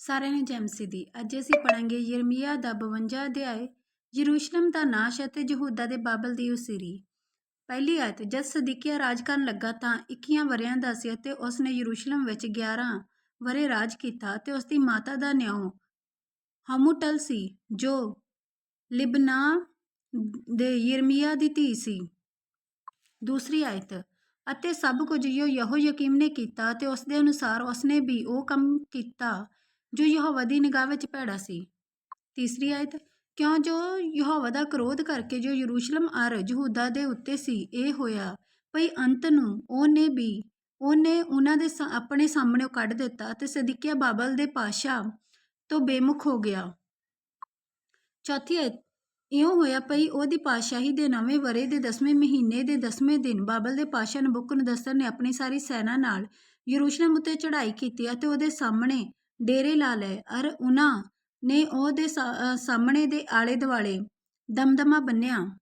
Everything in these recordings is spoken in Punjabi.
ਸਾਰਿਆਂ ਨੂੰ ਜੈ ਮਸੀਹ ਦੀ। ਅੱਜ ਅਸੀਂ ਪੜਾਂਗੇ ਯਿਰਮੀਆ ਦਾ 52 ਅਧਿਆਇ, ਯਰੂਸ਼ਲਮ ਦਾ ਨਾਸ਼ ਅਤੇ ਯਹੂਦਾ ਦੇ ਬਾਬਲ ਦੀ ਉਸੀਰੀ। ਪਹਿਲੀ ਆਇਤ, ਜਦ ਸਦੀਕੀਆ ਰਾਜ ਕਰਨ ਲੱਗਾ ਤਾਂ 21 ਵਰਿਆਂ ਦਾ ਸੀ ਅਤੇ ਉਸ ਨੇ ਯਰੂਸ਼ਲਮ ਵਿੱਚ 11 ਵਰੇ ਰਾਜ ਕੀਤਾ ਅਤੇ ਉਸ ਦੀ ਮਾਤਾ ਦਾ ਨਿਉ ਹਮੂਟਲ ਸੀ, ਜੋ ਲਿਬਨਾ ਦੇ ਯਰਮੀਆ ਦੀ ਧੀ ਸੀ। ਦੂਸਰੀ ਆਇਤ, ਅਤੇ ਸਭ ਕੁਝ ਜੋ ਯਹੋ ਯਕੀਮ ਨੇ ਕੀਤਾ ਤੇ ਉਸ ਦੇ ਅਨੁਸਾਰ ਉਸ ਨੇ ਵੀ ਉਹ ਕੰਮ ਕੀਤਾ ਜੋ ਯਹੋਵਾ ਦੀ ਨਿਗਾਹ ਵਿੱਚ ਭੈੜਾ ਸੀ। ਤੀਸਰੀ ਆਇਤ, ਕਿਉਂ ਜੋ ਯਹੋਵਾ ਦਾ ਕ੍ਰੋਧ ਕਰਕੇ ਜੋ ਯਰੂਸ਼ਲਮ ਅਰ ਯਹੂਦਾ ਦੇ ਉੱਤੇ ਸੀ, ਇਹ ਹੋਇਆ। ਭਈ ਅੰਤ ਨੂੰ ਉਹਨੇ ਵੀ, ਉਹਨੇ ਉਹਨਾਂ ਦੇ ਆਪਣੇ ਸਾਹਮਣੇ ਕੱਢ ਦਿੱਤਾ ਤੇ ਸਦੀਕਿਆ ਬਾਬਲ ਦੇ ਪਾਸ਼ਾ ਤੋਂ ਬੇਮੁਖ ਹੋ ਗਿਆ। ਚੌਥੀ ਆਇਤ, ਇਉਂ ਹੋਇਆ ਪਈ ਉਹਦੀ ਪਾਤਸ਼ਾਹੀ ਦੇ ਨਵੇਂ ਵਰੇ ਦੇ ਦਸਵੇਂ ਮਹੀਨੇ ਦੇ ਦਸਵੇਂ ਦਿਨ ਬਾਬਲ ਦੇ ਪਾਸ਼ਾ ਦਸਤਰ ਨੇ ਆਪਣੀ ਸਾਰੀ ਸੈਨਾ ਨਾਲ ਯਰੂਸ਼ਲਮ ਉੱਤੇ ਚੜ੍ਹਾਈ ਕੀਤੀ ਅਤੇ ਉਹਦੇ ਸਾਹਮਣੇ ਡੇਰੇ ਲਾ ਲਏ। ਅਰ ਉਹਨਾਂ ਨੇ ਉਹਦੇ ਸਾ- ਅਹ ਸਾਹਮਣੇ ਦੇ ਆਲੇ ਦੁਆਲੇ ਦਮਦਮਾ ਬੰਨਿਆ।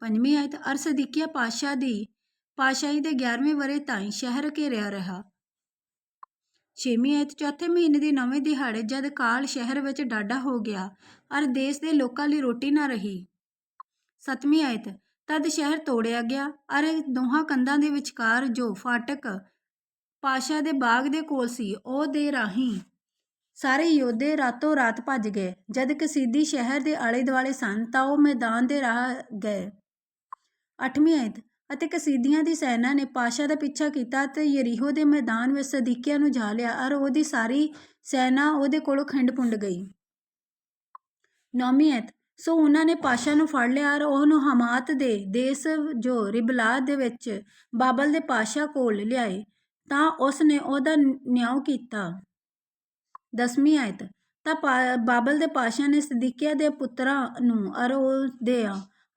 ਪੰਜਵੀਂ ਆਇਤ, ਅਰ ਸਦੀਕੀਆ ਪਾਤਸ਼ਾਹ ਦੀ ਪਾਤਸ਼ਾਹੀ ਦੇ 11ਵੇਂ ਵਰੇ ਤਾਈਂ ਸ਼ਹਿਰ ਘੇਰਿਆ ਰਿਹਾ। ਛੇਵੀਂ ਆਇਤ, ਚੌਥੇ ਮਹੀਨੇ ਦੇ ਨਵੇਂ ਦਿਹਾੜੇ ਜਦ ਕਾਲ ਸ਼ਹਿਰ ਵਿੱਚ ਡਾਢਾ ਹੋ ਗਿਆ, ਅਰ ਦੇਸ਼ ਦੇ ਲੋਕਾਂ ਲਈ ਰੋਟੀ ਨਾ ਰਹੀ। ਸਤਵੀਂ ਆਇਤ, ਤਦ ਸ਼ਹਿਰ ਤੋੜਿਆ ਗਿਆ, ਅਰ ਦੋਹਾਂ ਕੰਧਾਂ ਦੇ ਵਿਚਕਾਰ ਜੋ ਫਾਟਕ ਪਾਸ਼ਾ ਦੇ ਬਾਗ ਦੇ ਕੋਲ ਸੀ, ਉਹ ਦੇ ਰਾਹੀਂ ਸਾਰੇ ਯੋਧੇ ਰਾਤੋਂ ਰਾਤ ਭੱਜ ਗਏ। ਜਦ ਕਸੀਦੀ ਸ਼ਹਿਰ ਦੇ ਆਲੇ ਦੁਆਲੇ ਸਨ, ਤਾਂ ਉਹ ਮੈਦਾਨ ਦੇ ਰਾਹ ਗਏ। ਅੱਠਵੀਂ ਆਇਤ। ਅਤੇ ਕਸੀਦੀਆਂ ਦੀ ਸੈਨਾ ਨੇ ਪਾਸ਼ਾ ਦਾ ਪਿੱਛਾ ਕੀਤਾ ਤੇ ਯਰੀਹੋ ਦੇ ਮੈਦਾਨ ਵਿੱਚ ਸਦੀਕਿਆ ਨੂੰ ਜਾ ਲਿਆ ਔਰ ਉਹਦੀ ਸਾਰੀ ਸੈਨਾ ਉਹਦੇ ਕੋਲੋਂ ਖਿੰਡ ਪੁੰਡ ਗਈ। ਨੌਵੀਂ ਆਇਤ। ਸੋ ਉਹਨਾਂ ਨੇ ਪਾਸ਼ਾ ਨੂੰ ਫੜ ਲਿਆ ਔਰ ਉਹਨੂੰ ਹਮਾਤ ਦੇ ਦੇਸ ਜੋ ਰਿਬਲਾ ਦੇ ਵਿੱਚ ਬਾਬਲ ਦੇ ਪਾਸ਼ਾ ਕੋਲ ਲਿਆਏ। ਤਾਂ ਉਸ ਨੇ ਉਹਦਾ ਨਿਆਂ ਕੀਤਾ। ਦਸਵੀਂ ਆਇਤ, ਤਾਂ ਪਾ- ਬਾਬਲ ਦੇ ਪਾਸ਼ਾ ਨੇ ਸਦੀਕਿਆ ਦੇ ਪੁੱਤਰਾਂ ਨੂੰ ਅਰ ਉਹਦੇ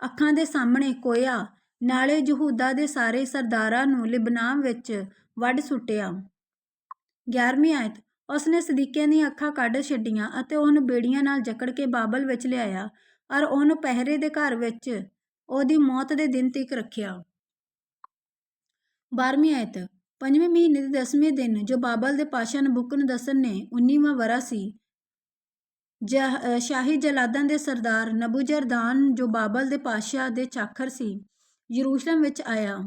ਅੱਖਾਂ ਦੇ ਸਾਹਮਣੇ ਕੋਇਆ ਨਾਲੇ ਯਹੂਦਾ ਦੇ ਸਾਰੇ ਸਰਦਾਰਾਂ ਨੂੰ ਲਿਬਨਾਮ ਵਿੱਚ ਵੱਢ ਸੁੱਟਿਆ। 11ਵੀਂ ਆਇਤ, ਉਸਨੇ ਨੇ ਦੀਆਂ ਅੱਖਾਂ ਕੱਢ ਛੱਡੀਆਂ ਅਤੇ ਉਹਨੂੰ ਬੇੜੀਆਂ ਨਾਲ ਜਕੜ ਕੇ ਬਾਬਲ ਵਿੱਚ ਲਿਆਇਆ ਔਰ ਉਹਨੂੰ ਪਹਿਰੇ ਦੇ ਘਰ ਵਿੱਚ ਉਹਦੀ ਮੌਤ ਦੇ ਦਿਨ ਤੱਕ ਰੱਖਿਆ। 12ਵੀਂ ਆਇਤ ਪੰਜਵੇਂ ਮਹੀਨੇ ਦੇ 10ਵੇਂ ਦਿਨ ਜੋ ਬਾਬਲ ਦੇ ਪਾਸ਼ਾ ਨਬੁਕਨਦਸਰ ਨੇ 19ਵਾਂ ਵਰਾ ਸੀ, ਜਹ ਸ਼ਾਹੀ ਜਲਾਦਾਂ ਦੇ ਸਰਦਾਰ ਨਬੂਜਰਦਾਨ ਜੋ ਬਾਬਲ ਦੇ ਪਾਸ਼ਾ ਦੇ ਚਾਖਰ ਸੀ, ਯਰੂਸ਼ਲਮ ਵਿੱਚ ਆਇਆ।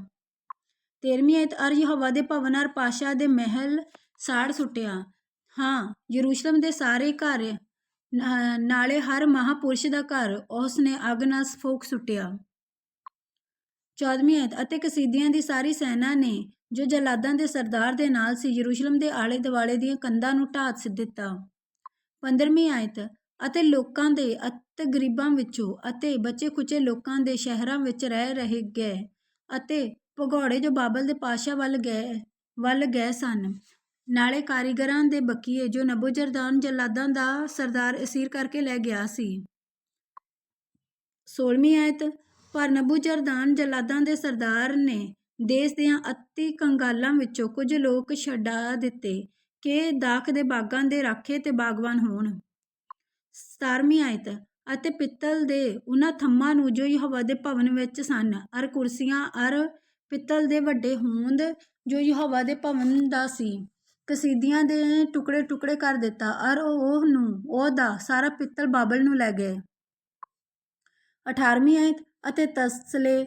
13ਵੀਂ ਆਇਤ, ਅਰ ਯਹੋਵਾ ਦੇ ਭਵਨ, ਅਰ ਪਾਸ਼ਾ ਦੇ ਮਹਿਲ ਸਾੜ ਸੁੱਟਿਆ। ਹਾਂ, ਯਰੂਸ਼ਲਮ ਦੇ ਸਾਰੇ ਘਰ ਨਾਲੇ ਹਰ ਮਹਾਪੁਰਸ਼ ਦਾ ਘਰ, ਉਸ ਨੇ ਅੱਗ ਨਾਲ ਸਫੋਕ ਸੁੱਟਿਆ। 14ਵੀਂ ਆਇਤ ਅਤੇ ਕਸੀਦੀਆਂ ਦੀ ਸਾਰੀ ਸੈਨਾ ਨੇ ਜੋ ਜਲਾਦਾਂ ਦੇ ਸਰਦਾਰ ਦੇ ਨਾਲ ਸੀ, ਯਰੂਸ਼ਲਮ ਦੇ ਆਲੇ ਦੁਆਲੇ ਦੀਆਂ ਕੰਧਾਂ ਨੂੰ ਢਾਹ ਦਿੱਤਾ। 15ਵੀਂ ਆਇਤ, ਅਤੇ ਲੋਕਾਂ ਦੇ ਅਤੇ ਗਰੀਬਾਂ ਵਿੱਚੋਂ ਅਤੇ ਬਚੇ ਖੁਚੇ ਲੋਕਾਂ ਦੇ ਸ਼ਹਿਰਾਂ ਵਿੱਚ ਰਹਿ ਰਹੇ ਗਏ ਅਤੇ ਭਗੌੜੇ ਜੋ ਬਾਬਲ ਦੇ ਪਾਸ਼ਾ ਵੱਲ ਗਏ ਵੱਲ ਗਏ ਸਨ। ਨਾਲੇ ਕਾਰੀਗਰਾਂ ਦੇ ਬਕੀਏ ਜੋ ਨਬੂਜਰਦਾਨ ਜਲਾਦਾਂ ਦਾ ਸਰਦਾਰ ਅਸੀਰ ਕਰਕੇ ਲੈ ਗਿਆ ਸੀ। 16ਵੀਂ ਆਇਤ ਪਰ ਨਬੂਜਰਦਾਨ ਜਲਾਦਾਂ ਦੇ ਸਰਦਾਰ ਨੇ ਦੇਸ਼ ਦੀਆਂ ਅਤੀ ਕੰਗਾਲਾਂ ਵਿੱਚੋਂ ਕੁਝ ਲੋਕ ਛਡਾ ਦਿੱਤੇ ਕਿ ਦਾਖ ਦੇ ਬਾਗਾਂ ਦੇ ਰਾਖੇ ਤੇ ਬਾਗਵਾਨ ਹੋਣ। 17ਵੀਂ ਆਇਤ, ਅਤੇ ਪਿੱਤਲ ਦੇ ਉਹਨਾਂ ਥੰਮਾਂ ਨੂੰ ਜੋ ਯਹੋਵਾ ਦੇ ਭਵਨ ਵਿੱਚ ਸਨ, ਅਰ ਕੁਰਸੀਆਂ, ਅਰ ਪਿੱਤਲ ਦੇ ਵੱਡੇ ਹੋਂਦ ਜੋ ਯਹੋਵਾ ਦੇ ਭਵਨ ਦਾ ਸੀ, ਕਸੀਦੀਆਂ ਦੇ ਟੁਕੜੇ ਟੁਕੜੇ ਕਰ ਦਿੱਤਾ, ਅਰ ਉਹ ਨੂੰ ਉਹਦਾ ਸਾਰਾ ਪਿੱਤਲ ਬਾਬਲ ਨੂੰ ਲੈ ਗਏ। 18ਵੀਂ ਆਇਤ ਅਤੇ ਤਸਲੇ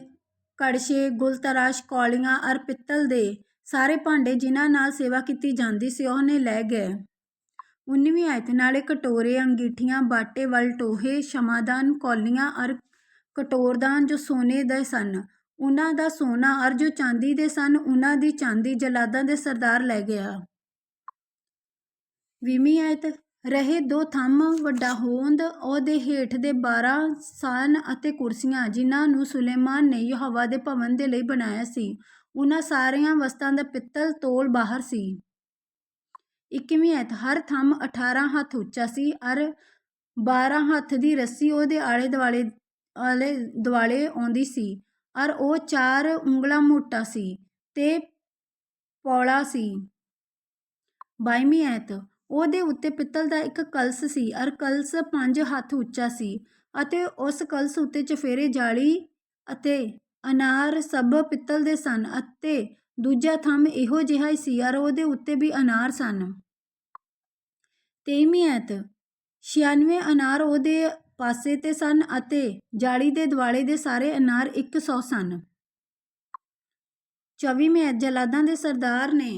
ਕੜਛੇ, ਗੁਲਤਰਾਸ਼, ਕੌਲੀਆਂ ਅਰ ਪਿੱਤਲ ਦੇ ਸਾਰੇ ਭਾਂਡੇ ਜਿਨ੍ਹਾਂ ਨਾਲ ਸੇਵਾ ਕੀਤੀ ਜਾਂਦੀ ਸੀ ਉਹਨੇ ਲੈ ਗਏ। 19ਵੀਂ ਆਇਤ, ਨਾਲੇ ਕਟੋਰੇ, ਅੰਗੀਠੀਆਂ, ਬਾਟੇ ਵਲ ਟੋਹੇ, ਸ਼ਮਾਦਾਨ, ਕੌਲੀਆਂ ਅਰ ਕਟੋਰਦਾਨ ਜੋ ਸੋਨੇ ਦੇ ਸਨ, ਉਹਨਾਂ ਦਾ ਸੋਨਾ ਅਰ ਜੋ ਚਾਂਦੀ ਦੇ ਸਨ, ਉਹਨਾਂ ਦੀ ਚਾਂਦੀ ਜਲਾਦਾਂ ਦੇ ਸਰਦਾਰ ਲੈ ਗਿਆ। ਵੀਹਵੀਂ ਆਇਤ ਰਹੇ ਦੋ ਥੰਮ, ਵੱਡਾ ਹੋਂਦ, ਉਹਦੇ ਹੇਠ ਦੇ 12 ਸਨ ਅਤੇ ਕੁਰਸੀਆਂ, ਜਿਨ੍ਹਾਂ ਨੂੰ ਸੁਲੇਮਾਨ ਨੇ ਯਹੋਵਾ ਦੇ ਭਵਨ ਦੇ ਲਈ ਬਣਾਇਆ ਸੀ। ਉਹਨਾਂ ਸਾਰੀਆਂ ਵਸਤਾਂ ਦਾ ਪਿੱਤਲ ਤੋਲ ਬਾਹਰ ਸੀ। 21ਵੀਂ ਐਤ, ਹਰ ਥੰਮ 18 ਹੱਥ ਉੱਚਾ ਸੀ ਅਰ 12 ਹੱਥ ਦੀ ਰੱਸੀ ਉਹਦੇ ਆਲੇ ਦੁਆਲੇ ਆਲੇ ਦੁਆਲੇ ਆਉਂਦੀ ਸੀ ਅਰ ਉਹ ਚਾਰ ਉਂਗਲਾਂ ਮੋਟਾ ਸੀ ਤੇ ਪੌਲਾ ਸੀ। 22ਵੀਂ ਐਤ ਉਹਦੇ ਉੱਤੇ ਪਿੱਤਲ ਦਾ ਇੱਕ ਕਲਸ ਸੀ ਅਰ ਕਲਸ 5 ਹੱਥ ਉੱਚਾ ਸੀ ਅਤੇ ਉਸ ਕਲਸ ਉੱਤੇ ਚਫੇਰੇ ਜਾਲੀ ਅਤੇ ਅਨਾਰ ਸਭ ਪਿੱਤਲ ਦੇ ਸਨ ਅਤੇ ਦੂਜਾ ਥੰਮ ਇਹੋ ਜਿਹਾ ਹੀ ਸੀ ਅਰ ਉਹਦੇ ਉੱਤੇ ਵੀ ਅਨਾਰ ਸਨ। ਤੇਈਵੀਂ ਐਤ 96 ਅਨਾਰ ਉਹਦੇ ਪਾਸੇ ਤੇ ਸਨ ਅਤੇ ਜਾਲੀ ਦੇ ਦੁਆਲੇ ਦੇ ਸਾਰੇ ਅਨਾਰ 100 ਸਨ। 24ਵੀਂ ਐਤ ਜਲਾਦਾਂ ਦੇ ਸਰਦਾਰ ਨੇ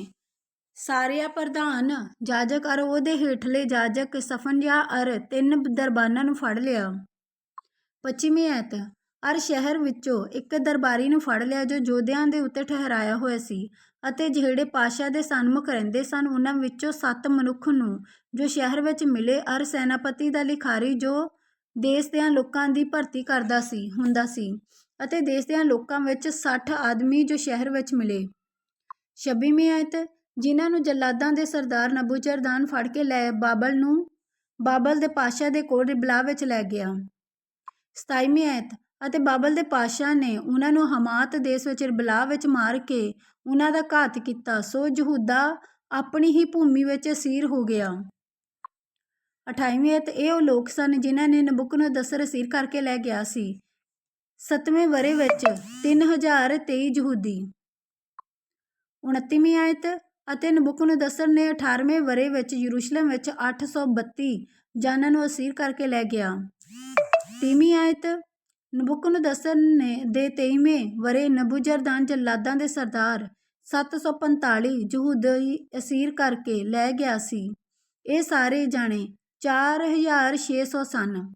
ਸਾਰਿਆ ਪ੍ਰਧਾਨ, ਜਾਜਕ ਅਰ ਉਹਦੇ ਹੇਠਲੇ ਜਾਜਕ ਸਫਨਜਾ ਅਰ ਤਿੰਨ ਦਰਬਾਨਾਂ ਨੂੰ ਫੜ ਲਿਆ। 25ਵੀਂ ਐਤ, ਅਰ ਸ਼ਹਿਰ ਵਿੱਚੋਂ ਇੱਕ ਦਰਬਾਰੀ ਨੂੰ ਫੜ ਲਿਆ ਜੋ ਯੋਧਿਆਂ ਦੇ ਉੱਤੇ ਠਹਿਰਾਇਆ ਹੋਇਆ ਸੀ ਅਤੇ ਜਿਹੜੇ ਪਾਸ਼ਾ ਦੇ ਸਨਮੁਖ ਰਹਿੰਦੇ ਸਨ, ਉਹਨਾਂ ਵਿੱਚੋਂ ਸੱਤ ਮਨੁੱਖ ਨੂੰ ਜੋ ਸ਼ਹਿਰ ਵਿੱਚ ਮਿਲੇ ਅਰ ਸੈਨਾਪਤੀ ਦਾ ਲਿਖਾਰੀ ਜੋ ਦੇਸ਼ ਦਿਆਂ ਲੋਕਾਂ ਦੀ ਭਰਤੀ ਕਰਦਾ ਸੀ, ਹੁੰਦਾ ਸੀ ਅਤੇ ਦੇਸ਼ ਦਿਆਂ ਲੋਕਾਂ ਵਿੱਚ 60 ਆਦਮੀ ਜੋ ਸ਼ਹਿਰ ਵਿੱਚ ਮਿਲੇ। 26ਵੀਂ ਆਇਤ ਜਿਨ੍ਹਾਂ ਨੂੰ ਜਲਾਦਾਂ ਦੇ ਸਰਦਾਰ ਨਬੂਚਰਦਾਨ ਫੜ ਕੇ ਲੈ ਬਾਬਲ ਨੂੰ ਬਾਬਲ ਦੇ ਪਾਸ਼ਾ ਦੇ ਕੋਲ ਰਿਬਲਾ ਵਿੱਚ ਲੈ ਗਿਆ। 27ਵੀਂ ਆਇਤ। ਅਤੇ ਬਾਬਲ ਦੇ ਪਾਸ਼ਾ ਨੇ ਉਹਨਾਂ ਨੂੰ ਹਮਾਤ ਦੇਸ਼ ਵਿੱਚ ਰਿਬਲਾ ਵਿੱਚ ਮਾਰ ਕੇ ਉਹਨਾਂ ਦਾ ਘਾਤ ਕੀਤਾ। ਸੋ ਯਹੂਦਾ ਆਪਣੀ ਹੀ ਭੂਮੀ ਵਿੱਚ ਅਸੀਰ ਹੋ ਗਿਆ। 28ਵੀਂ ਐਤ ਇਹ ਉਹ ਲੋਕ ਸਨ ਜਿਨ੍ਹਾਂ ਨੇ ਨਬੁਕਨਦਸਰ ਅਸੀਰ ਕਰਕੇ ਲੈ ਗਿਆ ਸੀ। ਸੱਤਵੇਂ ਵਰੇ ਵਿੱਚ 3023 ਯਹੂਦੀ। 29ਵੀਂ ਆਇਤ। ਅਤੇ ਨਬੁਕਨਦਸਰ ਨੇ 18ਵੇਂ ਵਰੇ ਵਿੱਚ ਯਰੂਸ਼ਲਮ ਵਿੱਚ 832 ਜਾਨਾਂ ਨੂੰ ਅਸੀਰ ਕਰਕੇ ਲੈ ਗਿਆ। 30ਵੀਂ ਆਇਤ ਨਬੁਕਨਦਸਰ ਨੇ ਦੇ 23ਵੇਂ ਵਰੇ ਨਬੂਜਰਦਾਨ ਜਲਾਦਾਂ ਦੇ ਸਰਦਾਰ 745 ਯਹੂਦੀ ਅਸੀਰ ਕਰਕੇ ਲੈ ਗਿਆ ਸੀ। ਇਹ ਸਾਰੇ ਜਾਣੇ 4600 ਸਨ।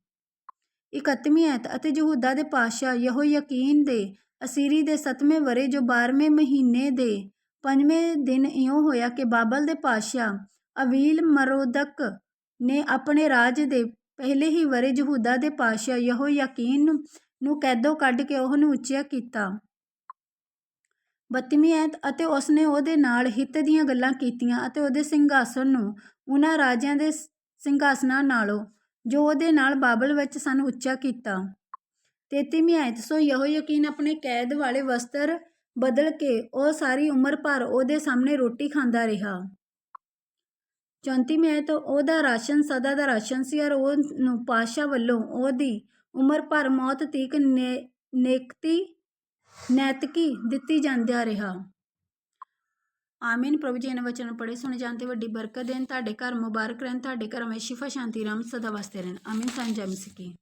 31ਵੀਂ ਐਤ ਅਤੇ ਯਹੂਦਾ ਦੇ ਪਾਸ਼ਾ ਯਹੋ ਯਕੀਨ ਦੇ ਅਸੀਰੀ ਦੇ 7ਵੇਂ ਵਰੇ ਜੋ 12ਵੇਂ ਮਹੀਨੇ ਦੇ ਪੰਜਵੇਂ ਦਿਨ ਇਉਂ ਹੋਇਆ ਕਿ ਬਾਬਲ ਦੇ ਪਾਤਸ਼ਾਹ ਅਵੀਲ ਮਰੋਦਕ ਨੇ ਆਪਣੇ ਰਾਜ ਦੇ ਪਹਿਲੇ ਹੀ ਵਰੇ ਯਹੂਦਾ ਦੇ ਪਾਤਸ਼ਾਹ ਯਹੋ ਯਕੀਨ ਨੂੰ ਕੈਦੋਂ ਕੱਢ ਕੇ ਉਹਨੂੰ ਉੱਚਿਆ ਕੀਤਾ। 32ਵੀਂ ਐਤ ਅਤੇ ਉਸਨੇ ਉਹਦੇ ਨਾਲ ਹਿੱਤ ਦੀਆਂ ਗੱਲਾਂ ਕੀਤੀਆਂ ਅਤੇ ਉਹਦੇ ਸਿੰਘਾਸਨ ਨੂੰ ਉਹਨਾਂ ਰਾਜਿਆਂ ਦੇ ਸਿੰਘਾਸਨਾਂ ਨਾਲੋਂ ਜੋ ਉਹਦੇ ਨਾਲ ਬਾਬਲ ਵਿੱਚ ਸਨ ਉੱਚਾ ਕੀਤਾ। 33ਵੀਂ ਐਤ ਸੋ ਯਹੋ ਯਕੀਨ ਆਪਣੇ ਕੈਦ ਵਾਲੇ ਵਸਤਰ ਬਦਲ ਕੇ ਉਹ ਸਾਰੀ ਉਮਰ ਭਰ ਉਹਦੇ ਸਾਹਮਣੇ ਰੋਟੀ ਖਾਂਦਾ ਰਿਹਾ। ਚੌਂਤੀ 34ਵੀਂ ਤੋਂ ਉਹਦਾ ਰਾਸ਼ਨ, ਸਦਾ ਦਾ ਰਾਸ਼ਨ ਸੀ ਔਰ ਉਹਨੂੰ ਪਾਸ਼ਾ ਵੱਲੋਂ ਉਹਦੀ ਉਮਰ ਭਰ ਮੌਤ ਤੀਕ ਨੇ, ਨੇਕਤੀ, ਨੈਤਕੀ ਦਿੱਤੀ ਜਾਂਦਾ ਰਿਹਾ। ਆਮੀਨ। ਪ੍ਰਭੂ ਜੀ, ਇਹਨਾਂ ਵਚਨ ਪੜੇ ਸੁਣ ਜਾਂਦੇ ਵੱਡੀ ਬਰਕਤ ਦੇਣ। ਤੁਹਾਡੇ ਘਰ ਮੁਬਾਰਕ ਰਹਿਣ। ਤੁਹਾਡੇ ਘਰਾਂ ਵਿੱਚ ਸ਼ਿਫਾ ਸ਼ਾਂਤੀ, ਰਾਮ ਸਦਾ ਵਸਦੇ ਰਹਿਣ। ਆਮੀਨ। ਸੰਜਮ ਸਿੱਕੀ